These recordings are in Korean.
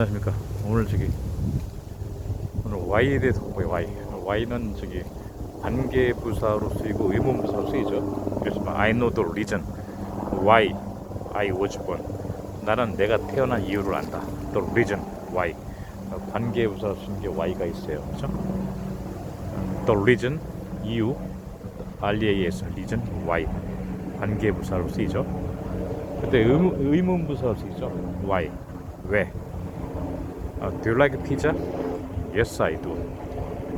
안녕하십니까. 오늘 저기 오늘 Y에 대해서 공부해 Y. Y는 저기 관계 부사로 쓰이고 의문 부사로 쓰이죠. 그래서 막 I know the reason why I was born. 나는 내가 태어난 이유를 안다. The reason why. 어, 관계 부사 쓰는 게 Y가 있어요. 그렇죠? The reason 이유 REAS reason why. 관계 부사로 쓰이죠. 근데 의문, 의문 부사로 쓰이죠. Why? 왜 Uh, do you like pizza? Yes, I do.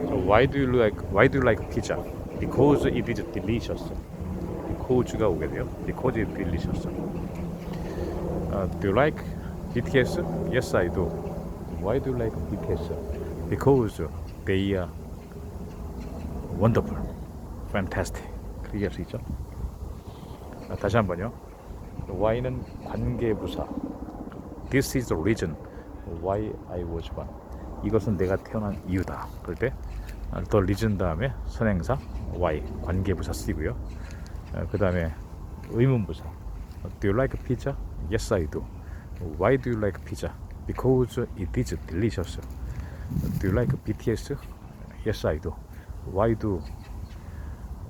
So why do you like why do you like pizza? Because it is delicious. Because가 오게 돼요. Because it is delicious. Uh, do you like BTS? Yes, I do. Why do you like BTS? Because they are wonderful, fantastic. 그게 할수 있죠. 아, 다시 한 번요. Y는 관계부사. This is the reason why I was born. 이것은 내가 태어난 이유다. 그럴 때 아, the reason 다음에 선행사 why 관계부사 쓰고요. 그 다음에 의문부사 Do you like pizza? Yes, I do. Why do you like pizza? Because it is delicious. Do you like BTS? Yes, I do. Why do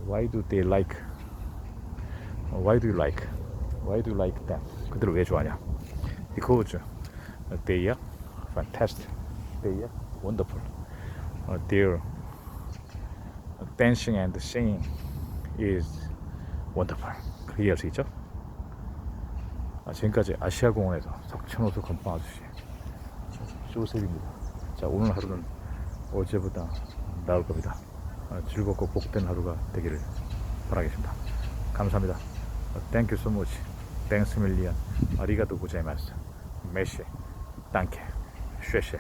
Why do they like? Why do you like? Why do you like them? 그들을 왜 좋아하냐? Because are fantastic. Are wonderful. Uh, their dancing and singing is wonderful. 그렇게 이해할 수 있죠? 아, 지금까지 아시아공원에서 석천호수 건빵 아저씨 조셉입니다. 자 오늘 하루는 어제보다 나을 겁니다. 아, 즐겁고 복된 하루가 되기를 바라겠습니다. 감사합니다. Thank you so much. Thanks million. 아리가또 고자이마스. 메시. thank you 谢谢